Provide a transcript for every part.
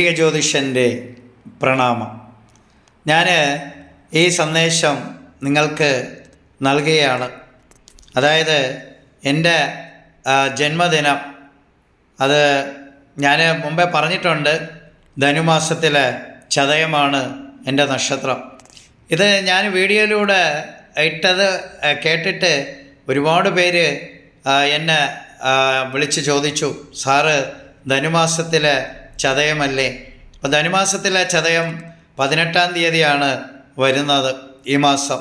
കാർത്തിക ജ്യോതിഷന്റെ പ്രണാമം. ഞാൻ ഈ സന്ദേശം നിങ്ങൾക്ക് നൽകുകയാണ്. അതായത് എന്റെ ജന്മദിനം. അത് ഞാൻ മുമ്പേ പറഞ്ഞിട്ടുണ്ട് ധനുമാസത്തിലെ ചതയമാണ് എന്റെ നക്ഷത്രം. ഇത് ഞാൻ വീഡിയോയിലൂടെ ഇട്ടത് കേട്ടിട്ട് ഒരുപാട് പേര് എന്നെ വിളിച്ച് ചോദിച്ചു സാറ് ധനുമാസത്തിലെ ചതയമല്ലേ? അപ്പോൾ ധനുമാസത്തിലെ ചതയം പതിനെട്ടാം തീയതിയാണ് വരുന്നത് ഈ മാസം.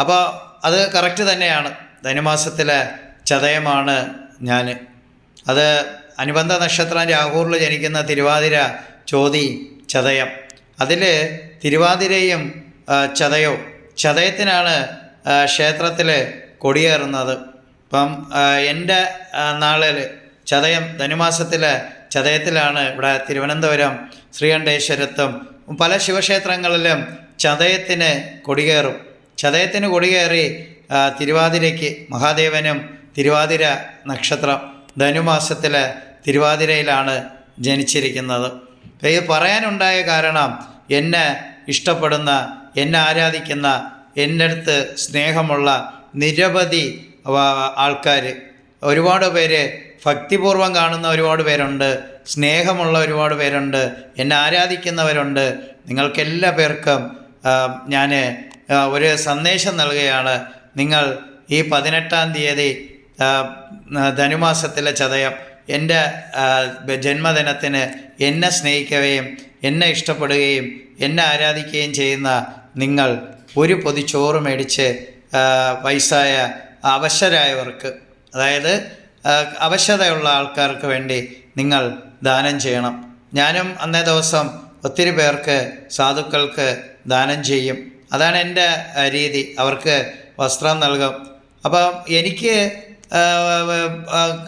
അപ്പോൾ അത് കറക്റ്റ് തന്നെയാണ്. ധനുമാസത്തിലെ ചതയമാണ് ഞാൻ. അത് അനുബന്ധ നക്ഷത്രം രാഹുറിൽ ജനിക്കുന്ന തിരുവാതിര ചോതി ചതയം. അതിൽ തിരുവാതിരയും ചതയോ ചതയത്തിനാണ് ക്ഷേത്രത്തിൽ കൊടിയേറുന്നത്. ഇപ്പം എന്റെ നാളിൽ ചതയം ധനുമാസത്തിലെ ചതയത്തിലാണ് ഇവിടെ തിരുവനന്തപുരം ശ്രീകണ്ഠേശ്വരത്തും പല ശിവക്ഷേത്രങ്ങളിലും ചതയത്തിന് കൊടികേറും. ചതയത്തിന് കൊടികേറി ആ, തിരുവാതിരയ്ക്ക് മഹാദേവനും തിരുവാതിര നക്ഷത്രം ധനുമാസത്തിലെ തിരുവാതിരയിലാണ് ജനിച്ചിരിക്കുന്നത്. ഇത് പറയാനുണ്ടായ കാരണം എന്നെ ഇഷ്ടപ്പെടുന്ന എന്നെ ആരാധിക്കുന്ന എന്റെ അടുത്ത് സ്നേഹമുള്ള നിരവധി ആൾക്കാർ ഒരുപാട് പേര് ഭക്തിപൂർവം കാണുന്ന ഒരുപാട് പേരുണ്ട്. സ്നേഹമുള്ള ഒരുപാട് പേരുണ്ട്. എന്നെ ആരാധിക്കുന്നവരുണ്ട്. നിങ്ങൾക്കെല്ലാ പേർക്കും ഞാൻ ഒരു സന്ദേശം നൽകുകയാണ്. നിങ്ങൾ ഈ പതിനെട്ടാം തീയതി ധനുമാസത്തിലെ ചതയം എന്റെ ജന്മദിനത്തിന് എന്നെ സ്നേഹിക്കുകയും എന്നെ ഇഷ്ടപ്പെടുകയും എന്നെ ആരാധിക്കുകയും ചെയ്യുന്ന നിങ്ങൾ ഒരു പൊതി ചോറ് മേടിച്ച് വയസ്സായ അവശരായവർക്ക് അതായത് അവശതയുള്ള ആൾക്കാർക്ക് വേണ്ടി നിങ്ങൾ ദാനം ചെയ്യണം. ഞാനും അന്നേ ദിവസം ഒത്തിരി പേർക്ക് സാധുക്കൾക്ക് ദാനം ചെയ്യും. അതാണ് എന്റെ രീതി. അവർക്ക് വസ്ത്രം നൽകും. അപ്പം എനിക്ക്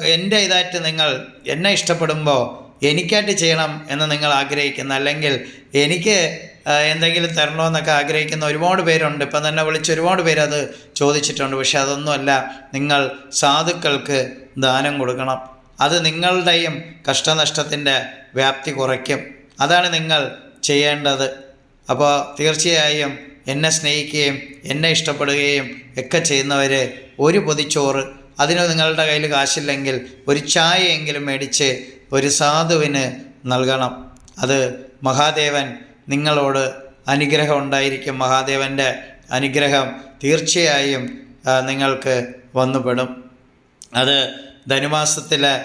എന്റെ ഇതായിട്ട് നിങ്ങൾ എന്നെ ഇഷ്ടപ്പെടുമ്പോൾ എനിക്കായിട്ട് ചെയ്യണം എന്ന് നിങ്ങൾ ആഗ്രഹിക്കുന്ന അല്ലെങ്കിൽ എനിക്ക് എന്തെങ്കിലും തരണമെന്നൊക്കെ ആഗ്രഹിക്കുന്ന ഒരുപാട് പേരുണ്ട്. ഇപ്പം തന്നെ വിളിച്ച് ഒരുപാട് പേര് അത് ചോദിച്ചിട്ടുണ്ട്. പക്ഷെ അതൊന്നുമല്ല. നിങ്ങൾ സാധുക്കൾക്ക് ദാനം കൊടുക്കണം. അത് നിങ്ങളുടെയും കഷ്ടനഷ്ടത്തിന്റെ വ്യാപ്തി കുറയ്ക്കും. അതാണ് നിങ്ങൾ ചെയ്യേണ്ടത്. അപ്പോൾ തീർച്ചയായും എന്നെ സ്നേഹിക്കുകയും എന്നെ ഇഷ്ടപ്പെടുകയും ഒക്കെ ചെയ്യുന്നവർ ഒരു പൊതിച്ചോറ്. അതിന് നിങ്ങളുടെ കയ്യിൽ കാശില്ലെങ്കിൽ ഒരു ചായയെങ്കിലും മേടിച്ച് ഒരു സാധുവിന് നൽകണം. അത് മഹാദേവൻ നിങ്ങളോട് അനുഗ്രഹം ഉണ്ടായിരിക്കും. മഹാദേവന്റെ അനുഗ്രഹം തീർച്ചയായും നിങ്ങൾക്ക് വന്നുപെടും. അത് ധനുമാസത്തിലെ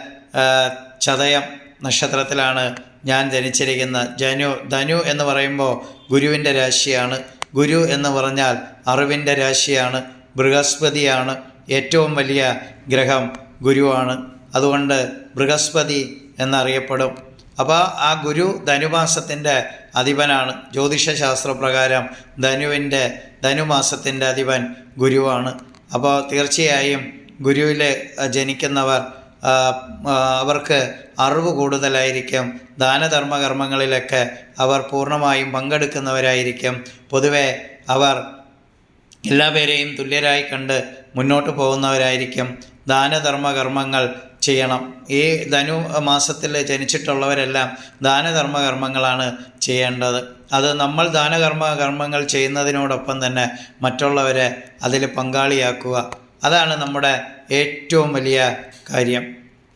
ചതയം നക്ഷത്രത്തിലാണ് ഞാൻ ജനിച്ചിരിക്കുന്നത്. ജനു ധനു എന്ന് പറയുമ്പോൾ ഗുരുവിന്റെ രാശിയാണ്. ഗുരു എന്ന് പറഞ്ഞാൽ അറിവിന്റെ രാശിയാണ്. ബൃഹസ്പതിയാണ് ഏറ്റവും വലിയ ഗ്രഹം ഗുരുവാണ്. അതുകൊണ്ട് ബൃഹസ്പതി എന്നറിയപ്പെടും. അപ്പോൾ ആ ഗുരു ധനുമാസത്തിന്റെ അധിപനാണ്. ജ്യോതിഷശാസ്ത്രപ്രകാരം ധനുവിന്റെ ധനുമാസത്തിന്റെ അധിപൻ ഗുരുവാണ്. അപ്പോൾ തീർച്ചയായും ഗുരുവിൽ ജനിക്കുന്നവർ അവർക്ക് അറിവ് കൂടുതലായിരിക്കും. ദാനധർമ്മ കർമ്മങ്ങളിലൊക്കെ അവർ പൂർണമായും പങ്കെടുക്കുന്നവരായിരിക്കും. പൊതുവെ അവർ എല്ലാവരെയും തുല്യരായി കണ്ട് മുന്നോട്ട് പോകുന്നവരായിരിക്കും. ദാനധർമ്മ കർമ്മങ്ങൾ ചെയ്യണം. ഈ ധനു മാസത്തിൽ ജനിച്ചിട്ടുള്ളവരെല്ലാം ദാനധർമ്മ കർമ്മങ്ങളാണ് ചെയ്യേണ്ടത്. അത് നമ്മൾ ദാനകർമ്മ കർമ്മങ്ങൾ ചെയ്യുന്നതിനോടൊപ്പം തന്നെ മറ്റുള്ളവരെ അതിൽ പങ്കാളിയാക്കുക. അതാണ് നമ്മുടെ ഏറ്റവും വലിയ കാര്യം.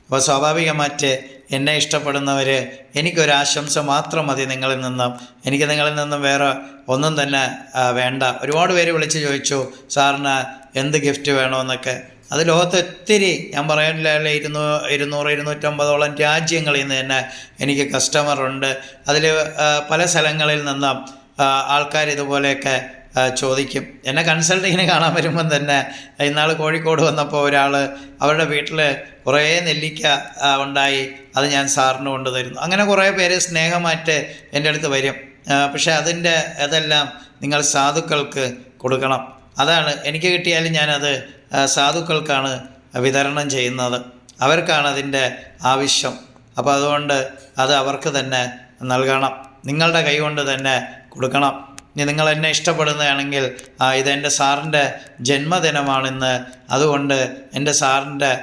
അപ്പോൾ സ്വാഭാവികമായിട്ട് എന്നെ ഇഷ്ടപ്പെടുന്നവർ എനിക്കൊരാശംസ മാത്രം മതി നിങ്ങളിൽ നിന്നും. എനിക്ക് നിങ്ങളിൽ നിന്നും വേറെ ഒന്നും തന്നെ വേണ്ട. ഒരുപാട് പേര് വിളിച്ച് ചോദിച്ചു സാറിന് എന്ത് ഗിഫ്റ്റ് വേണമെന്നൊക്കെ അത് ലോകത്ത് ഒത്തിരി ഞാൻ പറയാനില്ല ഇരുന്നൂ ഇരുന്നൂറ് ഇരുന്നൂറ്റമ്പതോളം രാജ്യങ്ങളിൽ നിന്ന് തന്നെ എനിക്ക് കസ്റ്റമറുണ്ട് അതിൽ പല സ്ഥലങ്ങളിൽ നിന്നും ആൾക്കാർ ഇതുപോലെയൊക്കെ ചോദിക്കും. എന്നെ കൺസൾട്ടിങ്ങിന് കാണാൻ വരുമ്പം തന്നെ ഇന്നാൾ കോഴിക്കോട് വന്നപ്പോൾ ഒരാൾ അവരുടെ വീട്ടിൽ കുറേ നെല്ലിക്ക ഉണ്ടായി. അത് ഞാൻ സാറിന് കൊണ്ടുതരുന്നു അങ്ങനെ കുറേ പേര് സ്നേഹമായിട്ട് എന്റെ അടുത്ത് വരും. പക്ഷേ അതിന്റെ അതെല്ലാം നിങ്ങൾ സാധുക്കൾക്ക് കൊടുക്കണം. അതാണ് എനിക്ക് കിട്ടിയാലും ഞാനത് സാധുക്കൾക്കാണ് വിതരണം ചെയ്യുന്നത്. അവർക്കാണ് അതിന്റെ ആവശ്യം. അപ്പോൾ അതുകൊണ്ട് അത് അവർക്ക് തന്നെ നൽകണം. നിങ്ങളുടെ കൈകൊണ്ട് തന്നെ കൊടുക്കണം. ഇനി നിങ്ങൾ എന്നെ ഇഷ്ടപ്പെടുന്നതാണെങ്കിൽ ഇതെന്റെ സാറിന്റെ ജന്മദിനമാണിന്ന് അതുകൊണ്ട് എന്റെ സാറിന്റെ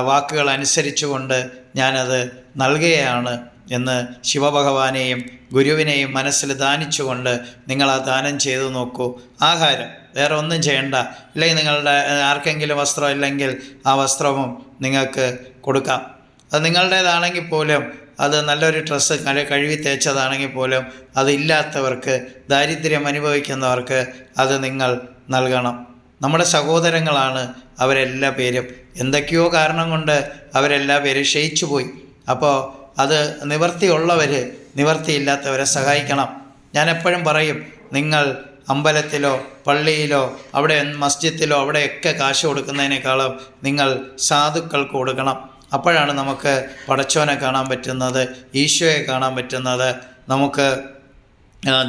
വാക്കുകൾ അനുസരിച്ചുകൊണ്ട് ഞാനത് നൽകുകയാണ് എന്ന് ശിവഭഗവാനെയും ഗുരുവിനെയും മനസ്സിൽ ദാനിച്ചുകൊണ്ട് നിങ്ങൾ ആ ദാനം ചെയ്തു നോക്കൂ. ആഹാരം. വേറെ ഒന്നും ചെയ്യണ്ട. ഇല്ലെങ്കിൽ നിങ്ങളുടെ ആർക്കെങ്കിലും വസ്ത്രം ഇല്ലെങ്കിൽ ആ വസ്ത്രവും നിങ്ങൾക്ക് കൊടുക്കാം. അത് നിങ്ങളുടേതാണെങ്കിൽ പോലും അത് നല്ലൊരു ഡ്രസ്സ് കല കഴുകി തേച്ചതാണെങ്കിൽ പോലും അതില്ലാത്തവർക്ക് ദാരിദ്ര്യം അനുഭവിക്കുന്നവർക്ക് അത് നിങ്ങൾ നൽകണം. നമ്മുടെ സഹോദരങ്ങളാണ് അവരെല്ലാ പേരും. എന്തൊക്കെയോ കാരണം കൊണ്ട് അവരെല്ലാ പേരും ക്ഷയിച്ചു പോയി. അപ്പോൾ അത് നിവർത്തിയുള്ളവർ നിവർത്തിയില്ലാത്തവരെ സഹായിക്കണം. ഞാൻ എപ്പോഴും പറയും നിങ്ങൾ അമ്പലത്തിലോ പള്ളിയിലോ അവിടെ മസ്ജിദിലോ അവിടെയൊക്കെ കാശ് കൊടുക്കുന്നതിനേക്കാളും നിങ്ങൾ സാധുക്കൾക്ക് കൊടുക്കണം. അപ്പോഴാണ് നമുക്ക് പടച്ചോനെ കാണാൻ പറ്റുന്നത് ഈശോയെ കാണാൻ പറ്റുന്നത് നമുക്ക്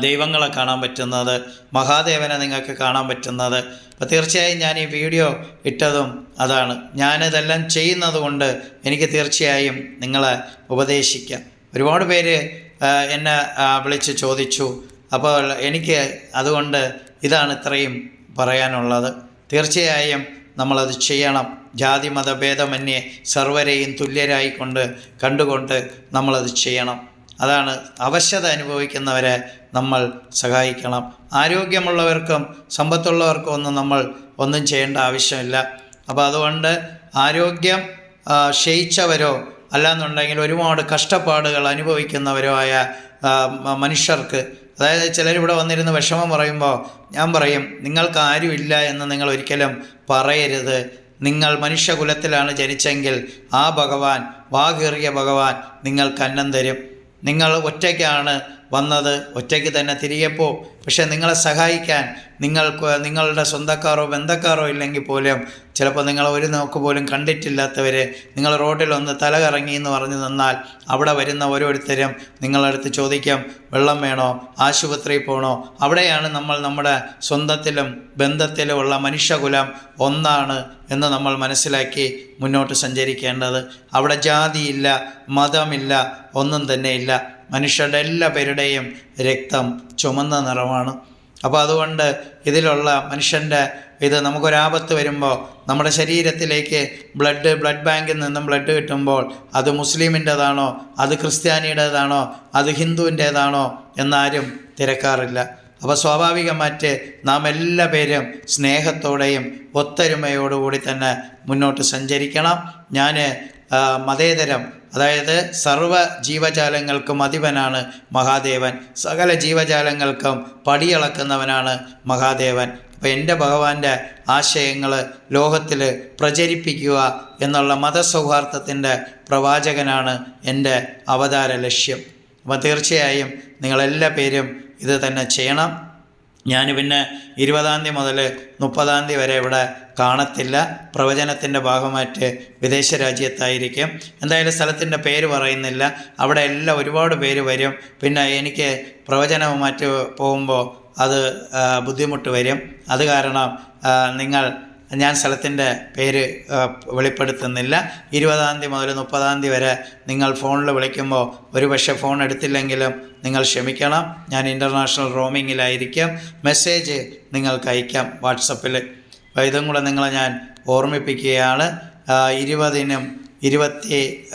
ദൈവങ്ങളെ കാണാൻ പറ്റുന്നത് മഹാദേവനെ നിങ്ങൾക്ക് കാണാൻ പറ്റുന്നത്. അപ്പോൾ തീർച്ചയായും ഞാൻ ഈ വീഡിയോ ഇട്ടതും അതാണ്. ഞാനിതെല്ലാം ചെയ്യുന്നത് കൊണ്ട് എനിക്ക് തീർച്ചയായും നിങ്ങളെ ഉപദേശിക്കാം. ഒരുപാട് പേര് എന്നെ വിളിച്ച് ചോദിച്ചു. അപ്പോൾ എനിക്ക് അതുകൊണ്ട് ഇതാണ് ഇത്രയും പറയാനുള്ളത്. തീർച്ചയായും നമ്മളത് ചെയ്യണം. ജാതി മത സർവരെയും തുല്യരായിക്കൊണ്ട് കണ്ടുകൊണ്ട് നമ്മളത് ചെയ്യണം. അതാണ് അവശത അനുഭവിക്കുന്നവരെ നമ്മൾ സഹായിക്കണം. ആരോഗ്യമുള്ളവർക്കും സമ്പത്തുള്ളവർക്കും ഒന്നും നമ്മൾ ഒന്നും ചെയ്യേണ്ട ആവശ്യമില്ല. അപ്പോൾ അതുകൊണ്ട് ആരോഗ്യം ക്ഷയിച്ചവരോ അല്ലാന്നുണ്ടെങ്കിൽ ഒരുപാട് കഷ്ടപ്പാടുകൾ അനുഭവിക്കുന്നവരോ ആയ മനുഷ്യർക്ക് അതായത് ചിലരിവിടെ വന്നിരുന്ന് വിഷമം പറയുമ്പോൾ ഞാൻ പറയും നിങ്ങൾക്ക് ആരുമില്ല എന്ന് നിങ്ങൾ ഒരിക്കലും പറയരുത്. നിങ്ങൾ മനുഷ്യകുലത്തിലാണ് ജനിച്ചെങ്കിൽ ആ ഭഗവാൻ വാകേറിയ ഭഗവാൻ നിങ്ങൾക്ക് അന്നം തരും. നിങ്ങൾ ഒറ്റയ്ക്കാണ് വന്നത് ഒറ്റയ്ക്ക് തന്നെ തിരികെ പോവും പക്ഷേ നിങ്ങളെ സഹായിക്കാൻ നിങ്ങൾക്ക് നിങ്ങളുടെ സ്വന്തക്കാരോ ബന്ധക്കാരോ ഇല്ലെങ്കിൽ പോലും ചിലപ്പോൾ നിങ്ങൾ ഒരു നോക്ക് പോലും കണ്ടിട്ടില്ലാത്തവർ നിങ്ങൾ റോഡിൽ ഒന്ന് തലകറങ്ങി എന്ന് പറഞ്ഞു നിന്നാൽ അവിടെ വരുന്ന ഓരോരുത്തരും നിങ്ങളടുത്ത് ചോദിക്കാം വെള്ളം വേണോ? ആശുപത്രിയിൽ പോകണോ അവിടെയാണ് നമ്മൾ നമ്മുടെ സ്വന്തത്തിലും ബന്ധത്തിലുമുള്ള മനുഷ്യകുലം ഒന്നാണ് എന്ന് നമ്മൾ മനസ്സിലാക്കി മുന്നോട്ട് സഞ്ചരിക്കേണ്ടത്. അവിടെ ജാതിയില്ല മതമില്ല ഒന്നും തന്നെ ഇല്ല മനുഷ്യരുടെ എല്ലാ പേരുടെയും രക്തം ചുമന്ന നിറമാണ്. അപ്പോൾ അതുകൊണ്ട് ഇതിലുള്ള മനുഷ്യന്റെ ഇത് നമുക്കൊരാപത്ത് വരുമ്പോൾ നമ്മുടെ ശരീരത്തിലേക്ക് ബ്ലഡ് ബ്ലഡ് ബാങ്കിൽ നിന്നും ബ്ലഡ് കിട്ടുമ്പോൾ അത് മുസ്ലിമിന്റെതാണോ അത് ക്രിസ്ത്യാനിയുടേതാണോ അത് ഹിന്ദുവിന്റേതാണോ എന്നാരും തിരക്കാറില്ല. അപ്പോൾ സ്വാഭാവികമായിട്ട് നാം എല്ലാ പേരും സ്നേഹത്തോടെയും ഒത്തൊരുമയോടുകൂടി തന്നെ മുന്നോട്ട് സഞ്ചരിക്കണം. ഞാൻ മതേതരം അതായത് സർവ ജീവജാലങ്ങൾക്കും അധിപനാണ് മഹാദേവൻ. സകല ജീവജാലങ്ങൾക്കും പടിയളക്കുന്നവനാണ് മഹാദേവൻ. അപ്പോൾ എന്റെ ഭഗവാന്റെ ആശയങ്ങൾ ലോകത്തിൽ പ്രചരിപ്പിക്കുക എന്നുള്ള മതസൗഹാർദ്ദത്തിന്റെ പ്രവാചകനാണ് എന്റെ അവതാര ലക്ഷ്യം. അപ്പോൾ തീർച്ചയായും നിങ്ങളെല്ലാ പേരും ഇത് തന്നെ ചെയ്യണം. ഞാൻ പിന്നെ ഇരുപതാം തീയതി മുതൽ മുപ്പതാം തീയതി വരെ ഇവിടെ കാണത്തില്ല. പ്രവചനത്തിന്റെ ഭാഗമായിട്ട് വിദേശ രാജ്യത്തായിരിക്കും. എന്തായാലും സ്ഥലത്തിന്റെ പേര് പറയുന്നില്ല. അവിടെ എല്ലാം ഒരുപാട് പേര് വരും. പിന്നെ എനിക്ക് പ്രവചനം മറ്റ് പോകുമ്പോൾ അത് ബുദ്ധിമുട്ട് വരും. അത് കാരണം നിങ്ങൾ ഞാൻ സ്ഥലത്തിന്റെ പേര് വെളിപ്പെടുത്തുന്നില്ല. ഇരുപതാം തീയതി മുതൽ മുപ്പതാം തീയതി വരെ നിങ്ങൾ ഫോണിൽ വിളിക്കുമ്പോൾ ഒരുപക്ഷെ ഫോൺ എടുത്തില്ലെങ്കിലും നിങ്ങൾ ക്ഷമിക്കണം. ഞാൻ ഇന്റർനാഷണൽ റോമിങ്ങിലായിരിക്കും. മെസ്സേജ് നിങ്ങൾക്ക് അയക്കാം വാട്സപ്പിൽ. അപ്പോൾ ഇതും കൂടെ നിങ്ങളെ ഞാൻ ഓർമ്മിപ്പിക്കുകയാണ്. ഇരുപതിനും ഇരുപത്തി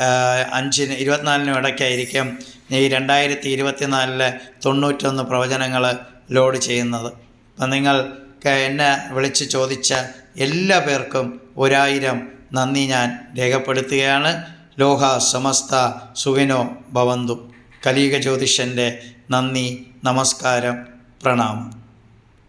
അഞ്ചിന് ഇരുപത്തിനാലിനും ഇടയ്ക്കായിരിക്കും ഈ രണ്ടായിരത്തി ഇരുപത്തിനാലിലെ തൊണ്ണൂറ്റൊന്ന് പ്രവചനങ്ങൾ ലോഡ് ചെയ്യുന്നത്. അപ്പം നിങ്ങൾക്ക് എന്നെ വിളിച്ച് ചോദിച്ച എല്ലാ പേർക്കും ഒരായിരം നന്ദി ഞാൻ രേഖപ്പെടുത്തുകയാണ്. ലോഹ സമസ്ത സുവിനോ ഭവന്തു. കലീക ജ്യോതിഷന്റെ നന്ദി നമസ്കാരം പ്രണാമം.